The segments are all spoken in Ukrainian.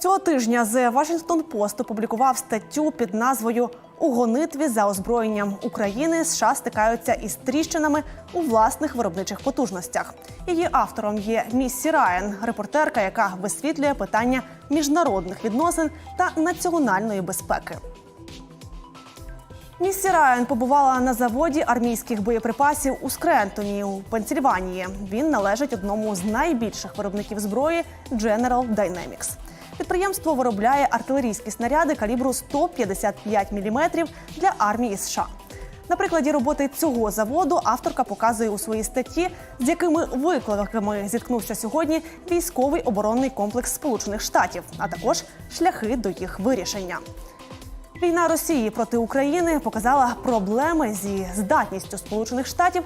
Цього тижня The Washington Post опублікував статтю під назвою У гонитві за озброєнням України США стикаються із тріщинами у власних виробничих потужностях. Її автором є Міссі Райан, репортерка, яка висвітлює питання міжнародних відносин та національної безпеки. Міссі Райан побувала на заводі армійських боєприпасів у Скрентоні у Пенсільванії. Він належить одному з найбільших виробників зброї General Dynamics. Підприємство виробляє артилерійські снаряди калібру 155 мм для армії США. На прикладі роботи цього заводу авторка показує у своїй статті, з якими викликами зіткнувся сьогодні військовий оборонний комплекс Сполучених Штатів, а також шляхи до їх вирішення. Війна Росії проти України показала проблеми зі здатністю Сполучених Штатів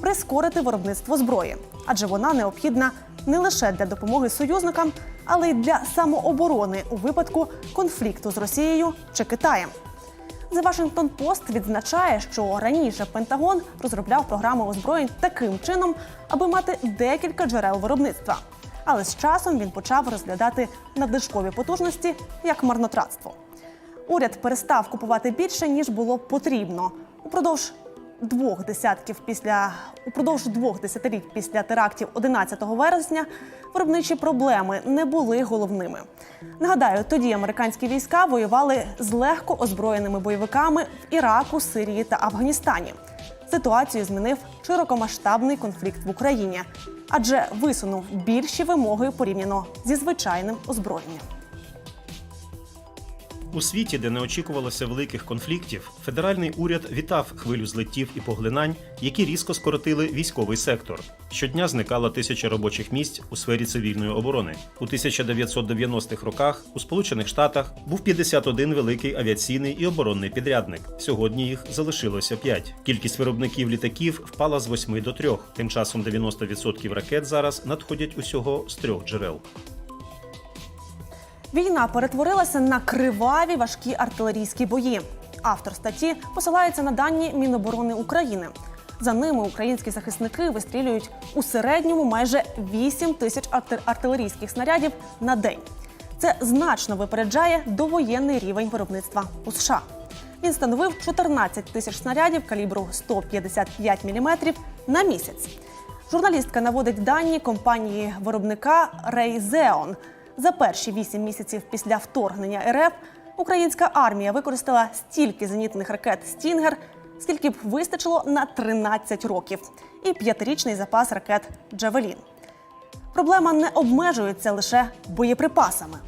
прискорити виробництво зброї, адже вона необхідна не лише для допомоги союзникам, але й для самооборони у випадку конфлікту з Росією чи Китаєм. The Washington Post відзначає, що раніше Пентагон розробляв програми озброєнь таким чином, аби мати декілька джерел виробництва. Але з часом він почав розглядати надлишкові потужності як марнотратство. Уряд перестав купувати більше ніж було потрібно. Упродовж двох десятків після упродовж двох десятиліть після терактів 11 вересня виробничі проблеми не були головними. Нагадаю, тоді американські війська воювали з легко озброєними бойовиками в Іраку, Сирії та Афганістані. Ситуацію змінив широкомасштабний конфлікт в Україні, адже висунув більші вимоги порівняно зі звичайним озброєнням. У світі, де не очікувалося великих конфліктів, федеральний уряд вітав хвилю злетів і поглинань, які різко скоротили військовий сектор. Щодня зникало тисяча робочих місць у сфері цивільної оборони. У 1990-х роках у Сполучених Штатах був 51 великий авіаційний і оборонний підрядник. Сьогодні їх залишилося 5. Кількість виробників літаків впала з 8 до 3. Тим часом 90% ракет зараз надходять усього з трьох джерел. Війна перетворилася на криваві важкі артилерійські бої. Автор статті посилається на дані Міноборони України. За ними українські захисники вистрілюють у середньому майже 8 тисяч артилерійських снарядів на день. Це значно випереджає довоєнний рівень виробництва у США. Він становив 14 тисяч снарядів калібру 155 мм на місяць. Журналістка наводить дані компанії виробника Raytheon. За перші вісім місяців після вторгнення РФ українська армія використала стільки зенітних ракет Стінгер, скільки б вистачило на 13 років, і п'ятирічний запас ракет Джавелін. Проблема не обмежується лише боєприпасами.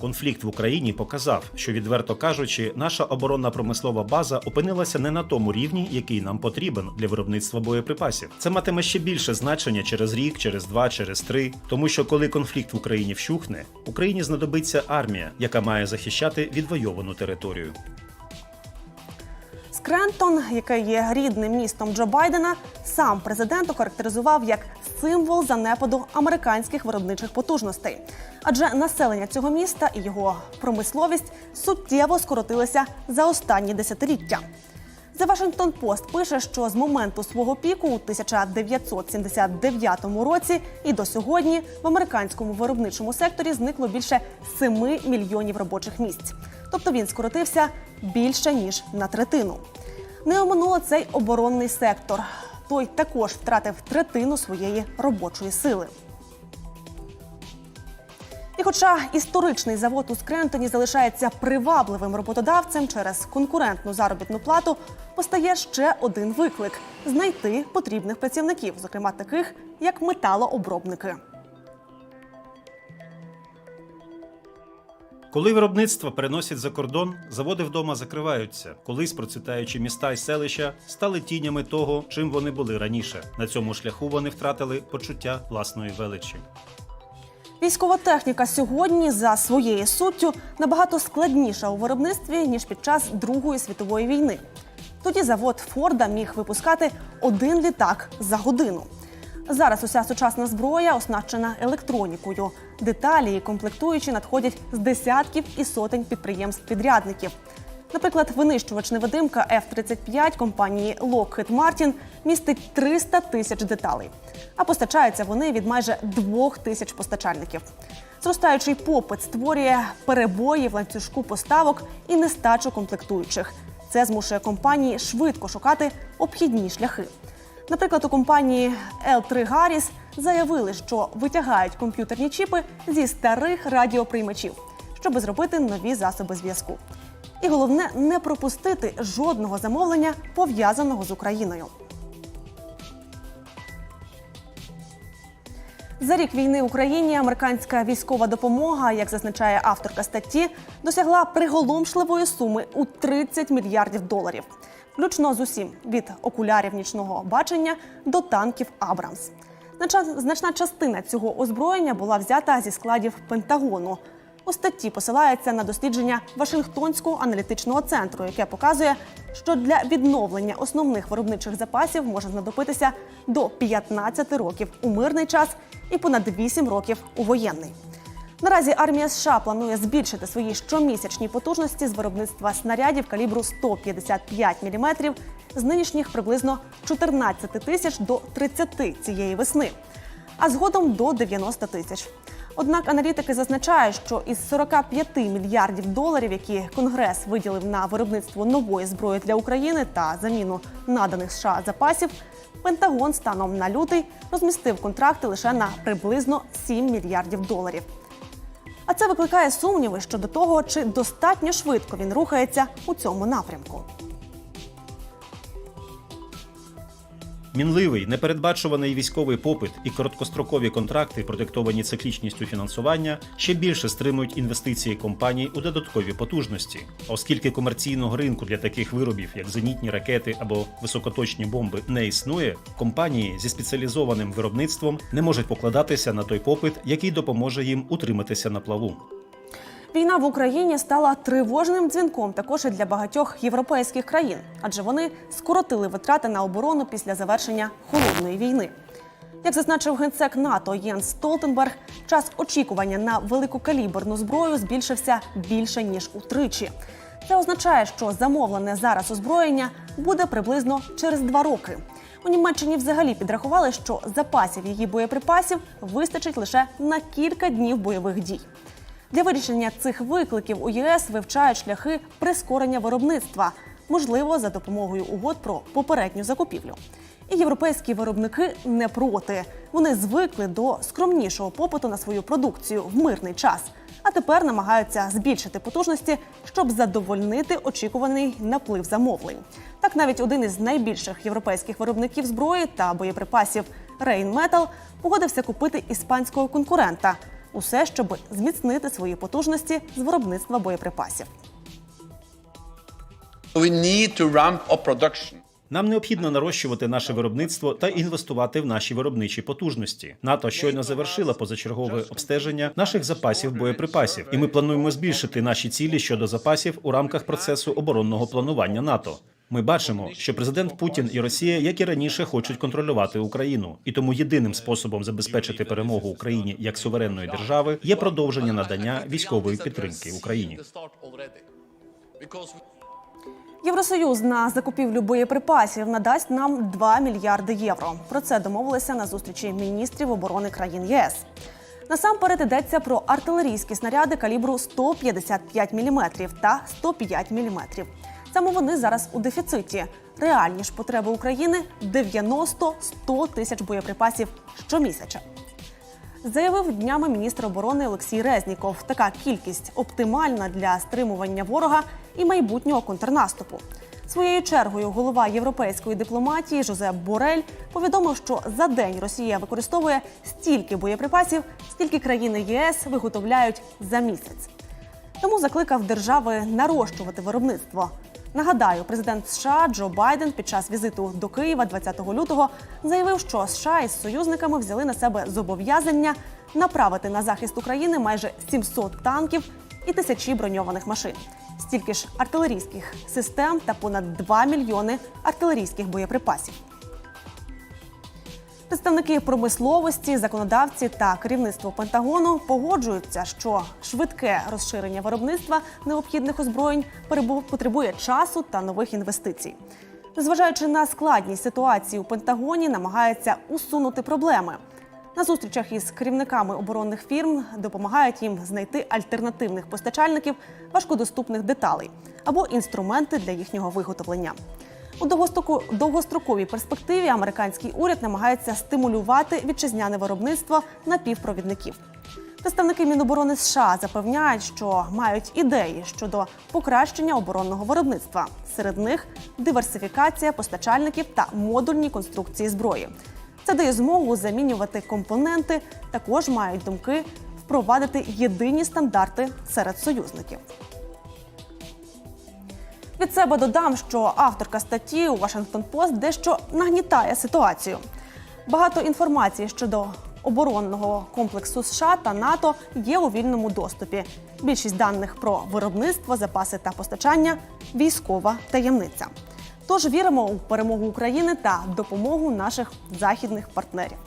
Конфлікт в Україні показав, що відверто кажучи, наша оборонна промислова база опинилася не на тому рівні, який нам потрібен для виробництва боєприпасів. Це матиме ще більше значення через рік, через два, через три. Тому що коли конфлікт в Україні вщухне, Україні знадобиться армія, яка має захищати відвойовану територію. Скрентон, яке є рідним містом Джо Байдена, сам президент охарактеризував як символ занепаду американських виробничих потужностей. Адже населення цього міста і його промисловість суттєво скоротилися за останні десятиліття. The Washington Post пише, що з моменту свого піку у 1979 році і до сьогодні в американському виробничому секторі зникло більше 7 мільйонів робочих місць. Тобто він скоротився більше ніж на третину. Не оминуло цей оборонний сектор. Той також втратив третину своєї робочої сили. І хоча історичний завод у Скрентоні залишається привабливим роботодавцем через конкурентну заробітну плату, постає ще один виклик знайти потрібних працівників, зокрема таких як металообробники. Коли виробництво переносять за кордон, заводи вдома закриваються. Колись процвітаючі міста і селища стали тінями того, чим вони були раніше. На цьому шляху вони втратили почуття власної величі. Військова техніка сьогодні за своєю суттю набагато складніша у виробництві ніж під час Другої світової війни. Тоді завод Форда міг випускати один літак за годину. Зараз уся сучасна зброя оснащена електронікою. Деталі і комплектуючі надходять з десятків і сотень підприємств-підрядників. Наприклад, винищувач невидимка F-35 компанії Lockheed Martin містить 300 тисяч деталей, а постачаються вони від майже двох тисяч постачальників. Зростаючий попит створює перебої в ланцюжку поставок і нестачу комплектуючих. Це змушує компанії швидко шукати обхідні шляхи. Наприклад, у компанії L3 Harris заявили, що витягають комп'ютерні чіпи зі старих радіоприймачів, щоб зробити нові засоби зв'язку. І головне не пропустити жодного замовлення пов'язаного з Україною. За рік війни Україні американська військова допомога, як зазначає авторка статті, досягла приголомшливої суми у 30 мільярдів доларів, включно з усім від окулярів нічного бачення до танків Абрамс. Значна- частина цього озброєння була взята зі складів Пентагону. У статті посилається на дослідження Вашингтонського аналітичного центру, яке показує, що для відновлення основних виробничих запасів може знадобитися до 15 років у мирний час і понад 8 років у воєнний. Наразі армія США планує збільшити свої щомісячні потужності з виробництва снарядів калібру 155 мм з нинішніх приблизно 14 тисяч до 30 цієї весни, а згодом до 90 тисяч. Однак аналітики зазначають, що із 45 мільярдів доларів, які Конгрес виділив на виробництво нової зброї для України та заміну наданих США запасів, Пентагон станом на лютий розмістив контракти лише на приблизно 7 мільярдів доларів. А це викликає сумніви щодо того, чи достатньо швидко він рухається у цьому напрямку. Мінливий, непередбачуваний військовий попит і короткострокові контракти, продиктовані циклічністю фінансування, ще більше стримують інвестиції компаній у додаткові потужності, оскільки комерційного ринку для таких виробів, як зенітні ракети або високоточні бомби, не існує. Компанії зі спеціалізованим виробництвом не можуть покладатися на той попит, який допоможе їм утриматися на плаву. Війна в Україні стала тривожним дзвінком також і для багатьох європейських країн, адже вони скоротили витрати на оборону після завершення холодної війни. Як зазначив генсек НАТО Єнс Столтенберг, час очікування на великокаліберну зброю збільшився більше ніж утричі. Це означає, що замовлене зараз озброєння буде приблизно через два роки. У Німеччині взагалі підрахували, що запасів її боєприпасів вистачить лише на кілька днів бойових дій. Для вирішення цих викликів у ЄС вивчають шляхи прискорення виробництва, можливо, за допомогою угод про попередню закупівлю. І європейські виробники не проти. Вони звикли до скромнішого попиту на свою продукцію в мирний час, а тепер намагаються збільшити потужності, щоб задовольнити очікуваний наплив замовлень. Так, навіть один із найбільших європейських виробників зброї та боєприпасів Rheinmetall погодився купити іспанського конкурента. Усе, щоб зміцнити свої потужності з виробництва боєприпасів. We need to ramp up production. Нам необхідно нарощувати наше виробництво та інвестувати в наші виробничі потужності. НАТО щойно завершила позачергове обстеження наших запасів боєприпасів, і ми плануємо збільшити наші цілі щодо запасів у рамках процесу оборонного планування НАТО. Ми бачимо, що президент Путін і Росія, як і раніше, хочуть контролювати Україну, і тому єдиним способом забезпечити перемогу Україні як суверенної держави є продовження надання військової підтримки Україні. Євросоюз на закупівлю боєприпасів надасть нам 2 мільярди євро. Про це домовилися на зустрічі міністрів оборони країн єС. Насамперед йдеться про артилерійські снаряди калібру 155 мм та 105 мм. Саме вони зараз у дефіциті. Реальні ж потреби України 90-100 тисяч боєприпасів щомісяця. Заявив днями міністр оборони Олексій Резніков. Така кількість оптимальна для стримування ворога і майбутнього контрнаступу. Своєю чергою голова європейської дипломатії Жозеп Борель повідомив, що за день Росія використовує стільки боєприпасів, скільки країни ЄС виготовляють за місяць. Тому закликав держави нарощувати виробництво. Нагадаю, президент США Джо Байден під час візиту до Києва 20 лютого заявив, що США із союзниками взяли на себе зобов'язання направити на захист України майже 700 танків і тисячі броньованих машин, стільки ж артилерійських систем та понад 2 мільйони артилерійських боєприпасів. Представники промисловості, законодавці та керівництво Пентагону погоджуються, що швидке розширення виробництва необхідних озброєнь потребує часу та нових інвестицій. Незважаючи на складність ситуації у Пентагоні, намагаються усунути проблеми. На зустрічах із керівниками оборонних фірм допомагають їм знайти альтернативних постачальників важкодоступних деталей або інструменти для їхнього виготовлення. У довгостроковій перспективі американський уряд намагається стимулювати вітчизняне виробництво напівпровідників. Представники Міноборони США запевняють, що мають ідеї щодо покращення оборонного виробництва. Серед них диверсифікація постачальників та модульні конструкції зброї. Це дає змогу замінювати компоненти. Також мають думки впровадити єдині стандарти серед союзників. Від себе додам, що авторка статті у Washington Post дещо нагнітає ситуацію. Багато інформації щодо оборонного комплексу США та НАТО є у вільному доступі. Більшість даних про виробництво, запаси та постачання військова таємниця. Тож віримо у перемогу України та допомогу наших західних партнерів.